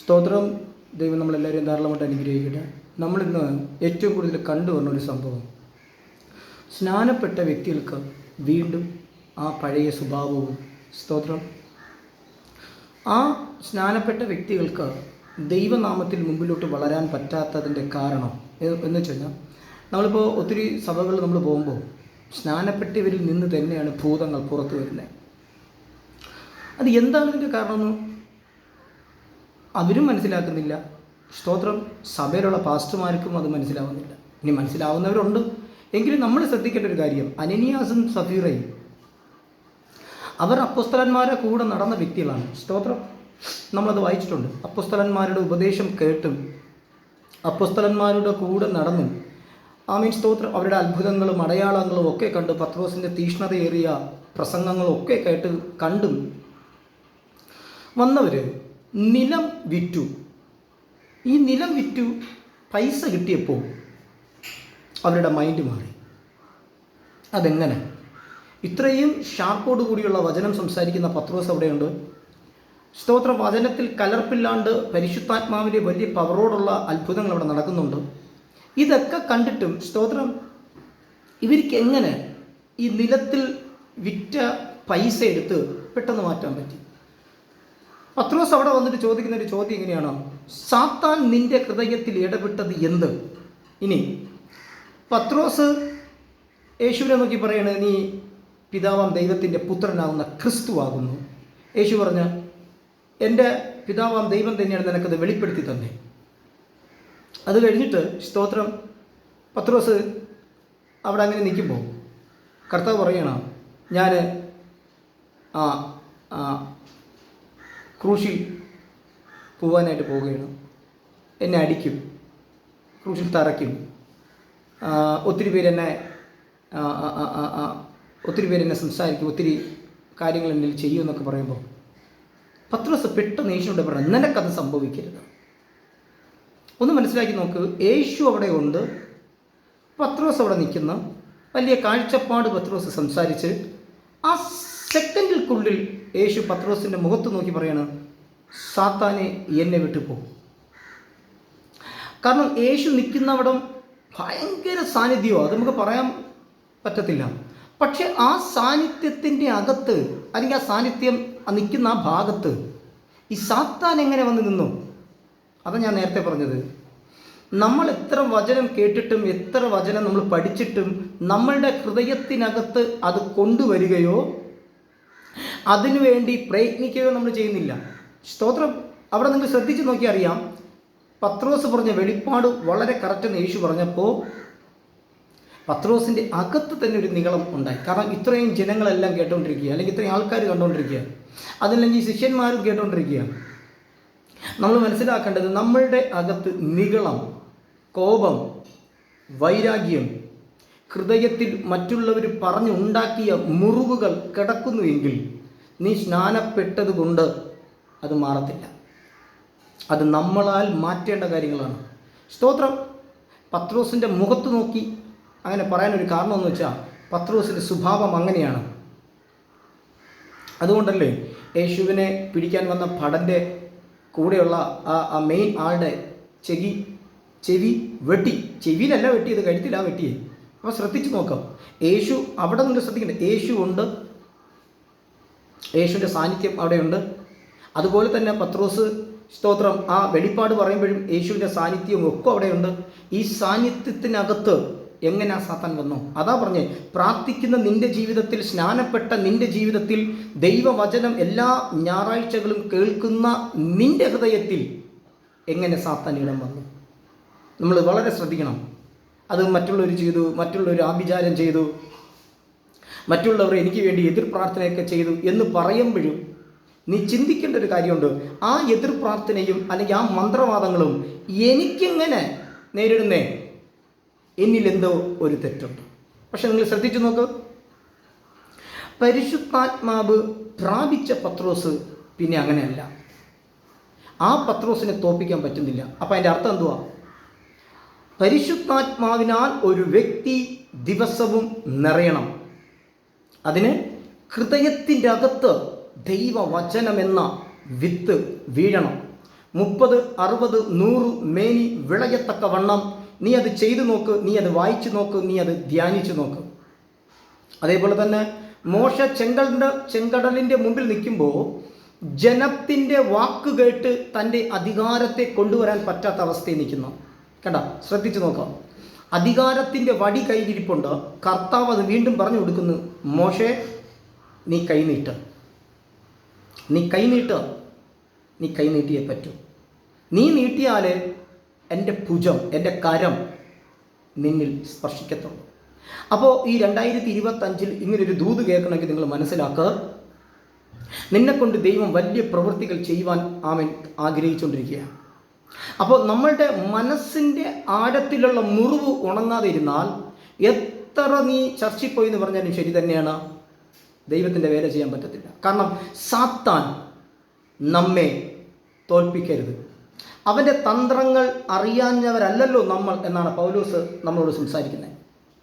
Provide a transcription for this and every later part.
സ്തോത്രം. ദൈവം നമ്മളെല്ലാവരെയും ധാരാളമായിട്ട് അനുഗ്രഹിക്കട്ടെ. നമ്മളിന്ന് ഏറ്റവും കൂടുതൽ കണ്ടുവന്ന ഒരു സംഭവം. സ്നാനപ്പെട്ട വ്യക്തികൾക്ക് വീണ്ടും ആ പഴയ സ്വഭാവവും. സ്തോത്രം. ആ സ്നാനപ്പെട്ട വ്യക്തികൾക്ക് ദൈവനാമത്തിൽ മുമ്പിലോട്ട് വളരാൻ പറ്റാത്തതിന്റെ കാരണം എന്ന് വെച്ച് കഴിഞ്ഞാൽ നമ്മളിപ്പോൾ ഒത്തിരി സഭകൾ നമ്മൾ പോകുമ്പോൾ സ്നാനപ്പെട്ടവരിൽ നിന്ന് തന്നെയാണ് ഭൂതങ്ങൾ പുറത്തു വരുന്നത്. അത് എന്താണ് ഇതിന്റെ കാരണമെന്ന് അവരും മനസ്സിലാക്കുന്നില്ല. സ്തോത്രം സഭയിലുള്ള പാസ്റ്റർമാർക്കും അത് മനസ്സിലാവുന്നില്ല. ഇനി മനസ്സിലാവുന്നവരുണ്ട്. എങ്കിലും നമ്മൾ ശ്രദ്ധിക്കേണ്ട ഒരു കാര്യം അനനിയാസും സഫീറയും. അവർ അപ്പുസ്തലന്മാരെ കൂടെ നടന്ന വ്യക്തികളാണ്. സ്തോത്രം നമ്മളത് വായിച്ചിട്ടുണ്ട്. അപ്പുസ്തലന്മാരുടെ ഉപദേശം കേട്ടും അപ്പുസ്തലന്മാരുടെ കൂടെ നടന്നും ആ മീൻ സ്തോത്രം അവരുടെ അത്ഭുതങ്ങളും അടയാളങ്ങളും ഒക്കെ കണ്ട് പത്രോസിന്റെ തീഷ്ണതയേറിയ പ്രസംഗങ്ങളും ഒക്കെ കേട്ട് കണ്ടും വന്നവർ നിലം വിറ്റു. ഈ നിലം വിറ്റു പൈസ കിട്ടിയപ്പോൾ അവരുടെ മൈൻഡ് മാറി. അതെങ്ങനെ? ഇത്രയും ഷാർപ്പോട് കൂടിയുള്ള വചനം സംസാരിക്കുന്ന പത്രോസ് അവിടെയുണ്ട്. സ്തോത്ര വചനത്തിൽ കലർപ്പില്ലാണ്ട് പരിശുദ്ധാത്മാവിന്റെ വലിയ പവറോടുള്ള അത്ഭുതങ്ങൾ അവിടെ നടക്കുന്നുണ്ട്. ഇതൊക്കെ കണ്ടിട്ടും സ്തോത്രം ഇവർക്ക് എങ്ങനെ ഈ നിലത്തിൽ വിറ്റ പൈസ എടുത്ത് പെട്ടെന്ന് മാറ്റാൻ പറ്റി? പത്രോസ് അവിടെ വന്നിട്ട് ചോദിക്കുന്ന ഒരു ചോദ്യം ഇങ്ങനെയാണ്. സാത്താൻ നിന്റെ ഹൃദയത്തിൽ ഇടപെട്ടത് എന്ത്? ഇനി പത്രോസ് യേശുവിനെ നോക്കി പറയണേ നീ പിതാവാം ദൈവത്തിന്റെ പുത്രനാകുന്ന ക്രിസ്തുവാകുന്നു. യേശു പറഞ്ഞ എന്റെ പിതാവാം ദൈവം തന്നെയാണ് നിനക്കത് വെളിപ്പെടുത്തി തന്നെ. അത് കഴിഞ്ഞിട്ട് സ്തോത്രം പത്രോസ് അവിടെ അങ്ങനെ നിൽക്കുമ്പോൾ കർത്താവ് പറയണം ഞാൻ ക്രൂശിൽ പോവാനായിട്ട് പോവുകയാണ്. എന്നെ അടിക്കും. ക്രൂശിൽ തറയ്ക്കും. ഒത്തിരി പേര് എന്നെ ആ, ആ, ആ, ആ, ആ, ഒത്തിരി പേര് എന്നെ സംസാരിക്കും. ഒത്തിരി കാര്യങ്ങൾ എന്നിൽ ചെയ്യുമെന്നൊക്കെ പറയുമ്പോൾ പത്ത് ദിവസം പെട്ടെന്ന് യേശുവിടെ പറഞ്ഞു നിനക്കത് സംഭവിക്കരുത്. ഒന്ന് മനസ്സിലാക്കി നോക്ക്. യേശു അവിടെ ഉണ്ട്. പത്രോസ് അവിടെ നിൽക്കുന്ന. വലിയ കാഴ്ചപ്പാട് പത്രോസ് സംസാരിച്ച് ആ സെക്കൻഡിൽക്കുള്ളിൽ യേശു പത്രോസിന്റെ മുഖത്ത് നോക്കി പറയാണ് സാത്താനെ എന്നെ വിട്ടു പോകും കാരണം യേശു നിൽക്കുന്നവിടം ഭയങ്കര സാന്നിധ്യമാണ് അത് നമുക്ക് പറയാൻ പറ്റത്തില്ല. പക്ഷെ ആ സാന്നിധ്യത്തിന്റെ അകത്ത് അല്ലെങ്കിൽ ആ സാന്നിധ്യം നിൽക്കുന്ന ആ ഭാഗത്ത് ഈ സാത്താൻ എങ്ങനെ വന്ന് നിന്നു? അതാണ് ഞാൻ നേരത്തെ പറഞ്ഞത്. നമ്മൾ എത്ര വചനം കേട്ടിട്ടും എത്ര വചനം നമ്മൾ പഠിച്ചിട്ടും നമ്മളുടെ ഹൃദയത്തിനകത്ത് അത് കൊണ്ടുവരികയോ അതിനുവേണ്ടി പ്രയത്നിക്കുകയോ നമ്മൾ ചെയ്യുന്നില്ല. സ്തോത്രം. അവിടെ നിങ്ങൾ ശ്രദ്ധിച്ചു നോക്കി അറിയാം. പത്രോസ് പറഞ്ഞ വെളിപ്പാട് വളരെ കറക്റ്റ് യേശു പറഞ്ഞപ്പോൾ പത്രോസിന്റെ അകത്ത് തന്നെ ഒരു നികളം ഉണ്ടായി. കാരണം ഇത്രയും ജനങ്ങളെല്ലാം കേട്ടുകൊണ്ടിരിക്കുക അല്ലെങ്കിൽ ഇത്രയും ആൾക്കാർ കണ്ടുകൊണ്ടിരിക്കുക അതല്ലെങ്കിൽ ശിഷ്യന്മാരും കേട്ടുകൊണ്ടിരിക്കുക നമ്മൾ മനസ്സിലാക്കേണ്ടത് നമ്മളുടെ അകത്ത് നികളം കോപം വൈരാഗ്യം ഹൃദയത്തിൽ മറ്റുള്ളവർ പറഞ്ഞുണ്ടാക്കിയ മുറിവുകൾ കിടക്കുന്നുവെങ്കിൽ നീ സ്നാനപ്പെട്ടതുകൊണ്ട് അത് മാറത്തില്ല. അത് നമ്മളാൽ മാറ്റേണ്ട കാര്യങ്ങളാണ്. സ്തോത്രം. പത്രോസിന്റെ മുഖത്ത് നോക്കി അങ്ങനെ പറയാനൊരു കാരണമെന്ന് വെച്ചാൽ പത്രോസിന്റെ സ്വഭാവം അങ്ങനെയാണ്. അതുകൊണ്ടല്ലേ യേശുവിനെ പിടിക്കാൻ വന്ന ഭടന്റെ കൂടെയുള്ള ആ ആ മെയിൻ ആളുടെ ചെകി ചെവി വെട്ടി. ചെവിയിലല്ല വെട്ടിയത് കഴുത്തിലാ വെട്ടിയേ. അപ്പോൾ ശ്രദ്ധിച്ചു നോക്കാം. യേശു അവിടെ നിന്ന് ശ്രദ്ധിക്കണ്ടേ. യേശു ഉണ്ട്. യേശുവിന്റെ സാന്നിധ്യം അവിടെയുണ്ട്. അതുപോലെ തന്നെ പത്രോസ് സ്തോത്രം ആ വെളിപ്പാട് പറയുമ്പോഴും യേശുവിന്റെ സാന്നിധ്യവും ഒക്കെ അവിടെയുണ്ട്. ഈ സാന്നിധ്യത്തിനകത്ത് എങ്ങനെ ആ സാത്താൻ വന്നു? അതാ പറഞ്ഞേ പ്രാർത്ഥിക്കുന്ന നിന്റെ ജീവിതത്തിൽ സ്നാനപ്പെട്ട നിന്റെ ജീവിതത്തിൽ ദൈവവചനം എല്ലാ ഞായറാഴ്ചകളും കേൾക്കുന്ന നിന്റെ ഹൃദയത്തിൽ എങ്ങനെ സാത്താൻ ഇടം വന്നു? നമ്മൾ വളരെ ശ്രദ്ധിക്കണം. അത് മറ്റുള്ളവർ ചെയ്തു മറ്റുള്ളവർ ആഭിചാരം ചെയ്തു മറ്റുള്ളവർ എനിക്ക് വേണ്ടി എതിർ പ്രാർത്ഥനയൊക്കെ ചെയ്തു എന്ന് പറയുമ്പോഴും നീ ചിന്തിക്കേണ്ട ഒരു കാര്യമുണ്ട്. ആ എതിർ പ്രാർത്ഥനയും അല്ലെങ്കിൽ ആ മന്ത്രവാദങ്ങളും എനിക്കെങ്ങനെ നേരിടുന്നേ? എന്നിലെന്തോ ഒരു തെറ്റുണ്ട്. പക്ഷെ നിങ്ങൾ ശ്രദ്ധിച്ചു നോക്ക്. പരിശുദ്ധാത്മാവ് പ്രാപിച്ച പത്രോസ് പിന്നെ അങ്ങനെയല്ല. ആ പത്രോസിനെ തോപ്പിക്കാൻ പറ്റുന്നില്ല. അപ്പം അതിന്റെ അർത്ഥം എന്തുവാ? പരിശുദ്ധാത്മാവിനാൽ ഒരു വ്യക്തി ദിവസവും നിറയണം. അതിന് ഹൃദയത്തിന്റെ അകത്ത് ദൈവവചനമെന്ന വിത്ത് വീഴണം. മുപ്പത് അറുപത് നൂറ് മേനി വിളയത്തക്ക വണ്ണം നീ അത് ചെയ്തു നോക്ക് നീ അത് വായിച്ചു നോക്ക് നീ അത് ധ്യാനിച്ചു നോക്ക്. അതേപോലെ തന്നെ മോശ ചെങ്കടലിന്റെ ചെങ്കടലിന്റെ മുമ്പിൽ നിൽക്കുമ്പോൾ ജനത്തിന്റെ വാക്ക് കേട്ട് തന്റെ അധികാരത്തെ കൊണ്ടുവരാൻ പറ്റാത്ത അവസ്ഥയിൽ നിൽക്കുന്നു. കണ്ട? ശ്രദ്ധിച്ചു നോക്കാം. അധികാരത്തിന്റെ വടി കയ്യിലിരിപ്പുണ്ട് കർത്താവ് അത് വീണ്ടും പറഞ്ഞു കൊടുക്കുന്നു മോശെ നീ കൈനീട്ട് നീ കൈനീട്ട് നീ കൈനീട്ടിയേ പറ്റൂ. നീ നീട്ടിയാൽ എന്റെ ഭുജം എന്റെ കരം നിന്നിൽ സ്പർശിക്കത്തുള്ളൂ. അപ്പോൾ ഈ രണ്ടായിരത്തി ഇരുപത്തഞ്ചിൽ ഇങ്ങനൊരു ദൂത് കേൾക്കണമെങ്കിൽ നിങ്ങൾ മനസ്സിലാക്കുക നിന്നെക്കൊണ്ട് ദൈവം വലിയ പ്രവൃത്തികൾ ചെയ്യുവാൻ ആമൻ ആഗ്രഹിച്ചുകൊണ്ടിരിക്കുകയാണ്. അപ്പോൾ നമ്മളുടെ മനസ്സിന്റെ ആഴത്തിലുള്ള മുറിവ് ഉണങ്ങാതെ ഇരുന്നാൽ എത്ര നീ ചർച്ചിൽ പോയി എന്ന് പറഞ്ഞാലും ശരി തന്നെയാണ് ദൈവത്തിന്റെ വേല ചെയ്യാൻ പറ്റത്തില്ല. കാരണം സാത്താൻ നമ്മെ തോൽപ്പിക്കരുത്. അവന്റെ തന്ത്രങ്ങൾ അറിയാഞ്ഞവരല്ലല്ലോ നമ്മൾ എന്നാണ് പൗലൂസ് നമ്മളോട് സംസാരിക്കുന്നത്.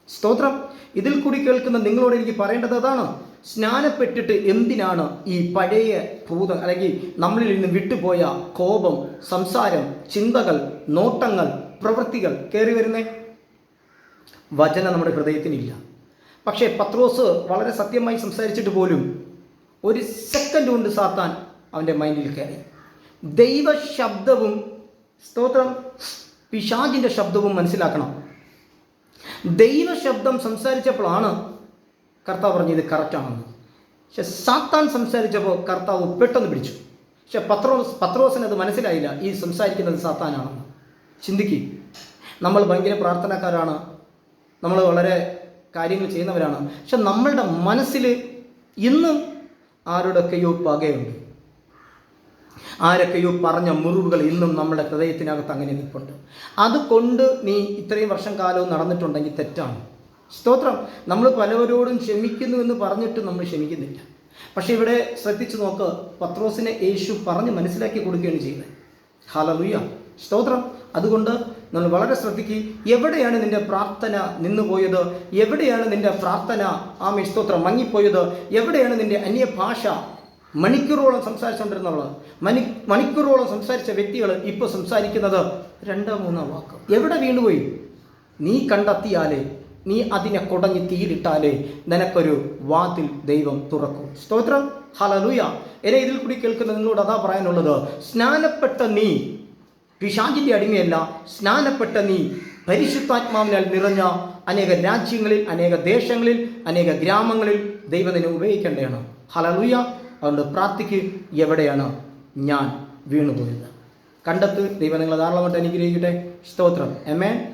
സ്തോത്രം. ഇതിൽ കൂടി കേൾക്കുന്ന നിങ്ങളോട് എനിക്ക് പറയേണ്ടത് അതാണ്. സ്നാനപ്പെട്ടിട്ട് എന്തിനാണ് ഈ പഴയ ഭൂതം അല്ലെങ്കിൽ നമ്മളിൽ നിന്ന് വിട്ടുപോയ കോപം സംസാരം ചിന്തകൾ നോട്ടങ്ങൾ പ്രവൃത്തികൾ കയറി വരുന്നേ? വചനം നമ്മുടെ ഹൃദയത്തിനില്ല. പക്ഷേ പത്രോസ് വളരെ സത്യമായി സംസാരിച്ചിട്ട് പോലും ഒരു സെക്കൻഡ് കൊണ്ട് സാത്താൻ അവന്റെ മൈൻഡിൽ കയറി. ദൈവ ശബ്ദവും സ്തോത്രം പിശാജിന്റെ ശബ്ദവും മനസ്സിലാക്കണം. ദൈവശബ്ദം സംസാരിച്ചപ്പോഴാണ് കർത്താവ് പറഞ്ഞു ഇത് കറക്റ്റാണെന്ന് പക്ഷെ സാത്താൻ സംസാരിച്ചപ്പോൾ കർത്താവ് പെട്ടെന്ന് പിടിച്ചു. പക്ഷെ പത്രോസ് പത്രോസിന് അത് മനസ്സിലായില്ല ഈ സംസാരിക്കുന്നത് സാത്താനാണെന്ന്. ചിന്തിക്കുക നമ്മൾ ഭയങ്കര പ്രാർത്ഥനക്കാരാണ്. നമ്മൾ വളരെ കാര്യങ്ങൾ ചെയ്യുന്നവരാണ്. പക്ഷെ നമ്മളുടെ മനസ്സിൽ ഇന്നും ആരുടെയൊക്കെയോ പകയുണ്ട്. ആരൊക്കെയോ പറഞ്ഞ മുറിവുകൾ ഇന്നും നമ്മുടെ ഹൃദയത്തിനകത്ത് അങ്ങനെ നിൽപ്പുണ്ട്. അതുകൊണ്ട് നീ ഇത്രയും വർഷം കാലവും നടന്നിട്ടുണ്ടെങ്കിൽ തെറ്റാണ്. സ്തോത്രം. നമ്മൾ പലവരോടും ക്ഷമിക്കുന്നു എന്ന് പറഞ്ഞിട്ട് നമ്മൾ ക്ഷമിക്കുന്നില്ല. പക്ഷേ ഇവിടെ ശ്രദ്ധിച്ചു നോക്ക് പത്രോസിനെ യേശു പറഞ്ഞ് മനസ്സിലാക്കി കൊടുക്കുകയാണ് ചെയ്യുന്നത്. ഹാലലുയ സ്തോത്രം. അതുകൊണ്ട് നമ്മൾ വളരെ ശ്രദ്ധിക്കുക എവിടെയാണ് നിന്റെ പ്രാർത്ഥന നിന്നുപോയത്? എവിടെയാണ് നിന്റെ പ്രാർത്ഥന? ആമേ സ്തോത്രം. മങ്ങിപ്പോയത്? എവിടെയാണ് നിന്റെ അന്യഭാഷ? മണിക്കൂറോളം സംസാരിച്ചുകൊണ്ടിരുന്നവൾ മണി മണിക്കൂറോളം സംസാരിച്ച വ്യക്തികൾ ഇപ്പോൾ സംസാരിക്കുന്നത് രണ്ടോ മൂന്നോ വാക്ക്. എവിടെ വീണുപോയി? നീ കണ്ടെത്തിയാലേ നീ അതിനെ കുടഞ്ഞ് തീയിലിട്ടാലേ നിനക്കൊരു വാതിൽ ദൈവം തുറക്കും. സ്തോത്രം. ഹലലുയ എന്നെ ഇതിൽ കൂടി കേൾക്കുന്ന നിങ്ങളോട് അതാ പറയാനുള്ളത്. സ്നാനപ്പെട്ട നീ പിശാചിന്റെ അടിമയല്ല സ്നാനപ്പെട്ട നീ പരിശുദ്ധാത്മാവിനാൽ നിറഞ്ഞ അനേക രാജ്യങ്ങളിൽ അനേക ദേശങ്ങളിൽ അനേക ഗ്രാമങ്ങളിൽ ദൈവത്തിനെ ഉപയോഗിക്കേണ്ടതാണ്. ഹലലുയ അതുകൊണ്ട് പ്രാർത്ഥിക്ക് എവിടെയാണ് ഞാൻ വീണുപോയത്? കണ്ടെത്ത്. ദൈവം നിങ്ങളെ ധാരാളമായിട്ട് അനുഗ്രഹിക്കട്ടെ. സ്തോത്രം. എമേ